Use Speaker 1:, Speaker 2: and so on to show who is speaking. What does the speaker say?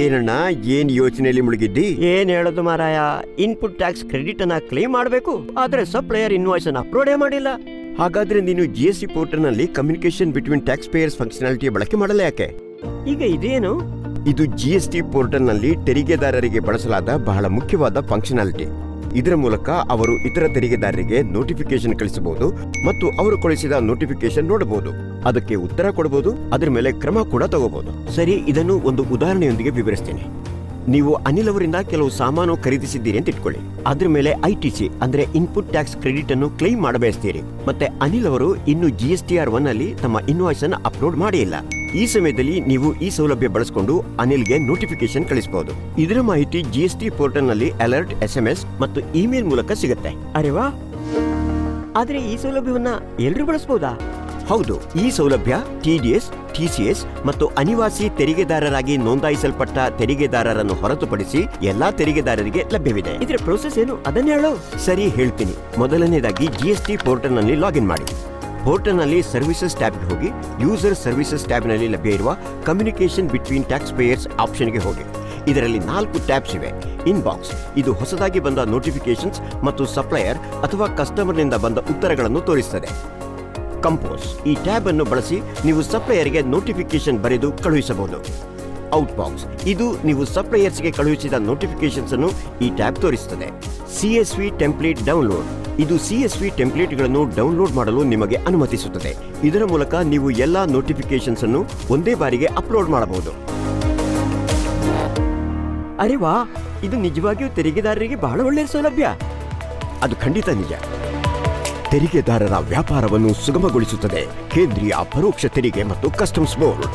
Speaker 1: ಏನಣ್ಣ ಏನ್ ಯೋಚನೆಯಲ್ಲಿ ಮುಳುಗಿದ್ದಿ?
Speaker 2: ಏನ್ ಹೇಳೋದು ಮಾರಾಯ ಇನ್ಪುಟ್ ಟ್ಯಾಕ್ಸ್ ಕ್ರೆಡಿಟ್ ಅನ್ನ ಕ್ಲೇಮ್ ಮಾಡಬೇಕು ಆದ್ರೆ ಸಪ್ಲೈಯರ್ ಇನ್ವಾಯ್ಸ್ ಅನ್ನ ಅಪ್ಲೋಡೇ ಮಾಡಿಲ್ಲ.
Speaker 1: ಹಾಗಾದ್ರೆ ನೀನು ಜಿ ಎಸ್ ಸಿ ಪೋರ್ಟಲ್ನಲ್ಲಿ communication between tax payers functionality ಬಳಕೆ ಮಾಡಲ್ಲ ಯಾಕೆ?
Speaker 2: ಈಗ ಇದೇನು?
Speaker 1: ಇದು ಜಿ ಎಸ್ ಟಿ ಪೋರ್ಟಲ್ನಲ್ಲಿ ತೆರಿಗೆದಾರರಿಗೆ ಬಳಸಲಾದ ಬಹಳ ಮುಖ್ಯವಾದ ಫಂಕ್ಷನಾಲಿಟಿ ಇದರ ಮೂಲಕ ಅವರು ಇತರ ತೆರಿಗೆದಾರರಿಗೆ ನೋಟಿಫಿಕೇಶನ್ ಕಳಿಸಬಹುದು ಮತ್ತು ಅವರು ಕಳಿಸಿದ ನೋಟಿಫಿಕೇಶನ್ ನೋಡಬಹುದು. ಅದಕ್ಕೆ ಉತ್ತರ ಕೊಡಬಹುದು, ಅದರ ಮೇಲೆ ಕ್ರಮ ಕೂಡ ತಗೋಬಹುದು. ಸರಿ, ಇದನ್ನು ಒಂದು ಉದಾಹರಣೆಯೊಂದಿಗೆ ವಿವರಿಸ್ತೇನೆ. ನೀವು ಅನಿಲ್ ಅವರಿಂದ ಕೆಲವು ಸಾಮಾನು ಖರೀದಿಸಿದ್ದೀರಿ ಅಂತ ಇಟ್ಕೊಳ್ಳಿ. ಅದ್ರ ಮೇಲೆ ಐ ಟಿ ಸಿ, ಅಂದ್ರೆ ಇನ್ಪುಟ್ ಟ್ಯಾಕ್ಸ್ ಕ್ರೆಡಿಟ್ ಅನ್ನು ಕ್ಲೈಮ್ ಮಾಡಬಯಸ್ತೀರಿ ಮತ್ತೆ ಅನಿಲ್ ಅವರು ಇನ್ನು G S T R one ಅಲ್ಲಿ ತಮ್ಮ ಇನ್ವಾಯ್ಸ್ ಅನ್ನು ಅಪ್ಲೋಡ್ ಮಾಡಿಲ್ಲ ಈ ಸಮಯದಲ್ಲಿ ನೀವು ಈ ಸೌಲಭ್ಯ ಬಳಸಿಕೊಂಡು ಅನಿಲ್ಗೆ ನೋಟಿಫಿಕೇಶನ್ ಕಳಿಸಬಹುದು ಇದರ ಮಾಹಿತಿ ಜಿ ಎಸ್ ಟಿ ಪೋರ್ಟಲ್ನಲ್ಲಿ ಅಲರ್ಟ್ ಎಸ್ ಎಂ ಎಸ್ ಮತ್ತು ಇಮೇಲ್ ಮೂಲಕ ಸಿಗುತ್ತೆ.
Speaker 2: ಅರೆವಾ ಆದ್ರೆ ಈ ಸೌಲಭ್ಯವನ್ನ ಎಲ್ಲರೂ ಬಳಸಬಹುದಾ
Speaker 1: ಹೌದು ಈ ಸೌಲಭ್ಯ ಟಿಡಿಎಸ್ ಟಿಸಿಎಸ್ ಮತ್ತು ಅನಿವಾಸಿ ತೆರಿಗೆದಾರರಾಗಿ ನೋಂದಾಯಿಸಲ್ಪಟ್ಟ ತೆರಿಗೆದಾರರನ್ನು ಹೊರತುಪಡಿಸಿ ಎಲ್ಲಾ ತೆರಿಗೆದಾರರಿಗೆ ಲಭ್ಯವಿದೆ.
Speaker 2: ಇದರ ಪ್ರೋಸೆಸ್ ಏನು? ಅದನ್ನ ಹೇಳು.
Speaker 1: ಸರಿ ಹೇಳ್ತೀನಿ. ಮೊದಲನೇದಾಗಿ ಜಿಎಸ್ಟಿ ಪೋರ್ಟಲ್ನಲ್ಲಿ ಪೋರ್ಟಲ್ನಲ್ಲಿ ಲಾಗಿನ್ ಮಾಡಿ. ಪೋರ್ಟಲ್ನಲ್ಲಿ ಸರ್ವಿಸಸ್ ಟ್ಯಾಬ್ಗೆ ಹೋಗಿ ಯೂಸರ್ ಸರ್ವಿಸಸ್ ಟ್ಯಾಬ್ನಲ್ಲಿ ಲಭ್ಯ ಇರುವ ಕಮ್ಯುನಿಕೇಷನ್ ಬಿಟ್ವೀನ್ ಟ್ಯಾಕ್ಸ್ ಪೇಯರ್ಸ್ ಆಪ್ಷನ್ಗೆ ಹೋಗಿ. ಇದರಲ್ಲಿ ನಾಲ್ಕು ಟ್ಯಾಬ್ಸ್ ಇವೆ. ಇನ್ಬಾಕ್ಸ್ ಇದು ಹೊಸದಾಗಿ ಬಂದ ನೋಟಿಫಿಕೇಶನ್ಸ್ ಮತ್ತು ಸಪ್ಲೈಯರ್ ಅಥವಾ ಕಸ್ಟಮರ್ನಿಂದ ಬಂದ ಉತ್ತರಗಳನ್ನು ತೋರಿಸುತ್ತದೆ ಕಂಪೋಸ್. ಈ ಟ್ಯಾಬ್ ಅನ್ನು ಬಳಸಿ ನೀವು ಸಪ್ಲೈಯರ್ಗೆ ನೋಟಿಫಿಕೇಶನ್ ಬರೆದು ಕಳುಹಿಸಬಹುದು. ಔಟ್ ಬಾಕ್ಸ್ ಇದು ನೀವು ಸಪ್ಲೈಯರ್ಸ್ಗೆ ಕಳುಹಿಸಿದ ನೋಟಿಫಿಕೇಶನ್ಸ್ ಅನ್ನು ಈ ಟ್ಯಾಬ್ ತೋರಿಸುತ್ತದೆ. C S V template download ಇದು ಸಿ ಎಸ್ ವಿ ಟೆಂಪ್ಲೇಟ್ಗಳನ್ನು ಡೌನ್ಲೋಡ್ ಮಾಡಲು ನಿಮಗೆ ಅನುಮತಿಸುತ್ತದೆ. ಇದರ ಮೂಲಕ ನೀವು ಎಲ್ಲ ನೋಟಿಫಿಕೇಶನ್ಸ್ ಅನ್ನು ಒಂದೇ ಬಾರಿಗೆ ಅಪ್ಲೋಡ್ ಮಾಡಬಹುದು.
Speaker 2: ಅರೆ ವಾ ಇದು ನಿಜವಾಗಿಯೂ ತೆರಿಗೆದಾರರಿಗೆ ಬಹಳ ಒಳ್ಳೆಯ ಸೌಲಭ್ಯ.
Speaker 1: ಅದು ಖಂಡಿತ ನಿಜ. ತೆರಿಗೆದಾರರ ವ್ಯಾಪಾರವನ್ನು ಸುಗಮಗೊಳಿಸುತ್ತದೆ. ಕೇಂದ್ರೀಯ ಪರೋಕ್ಷ ತೆರಿಗೆ ಮತ್ತು ಕಸ್ಟಮ್ಸ್ ಬೋರ್ಡ್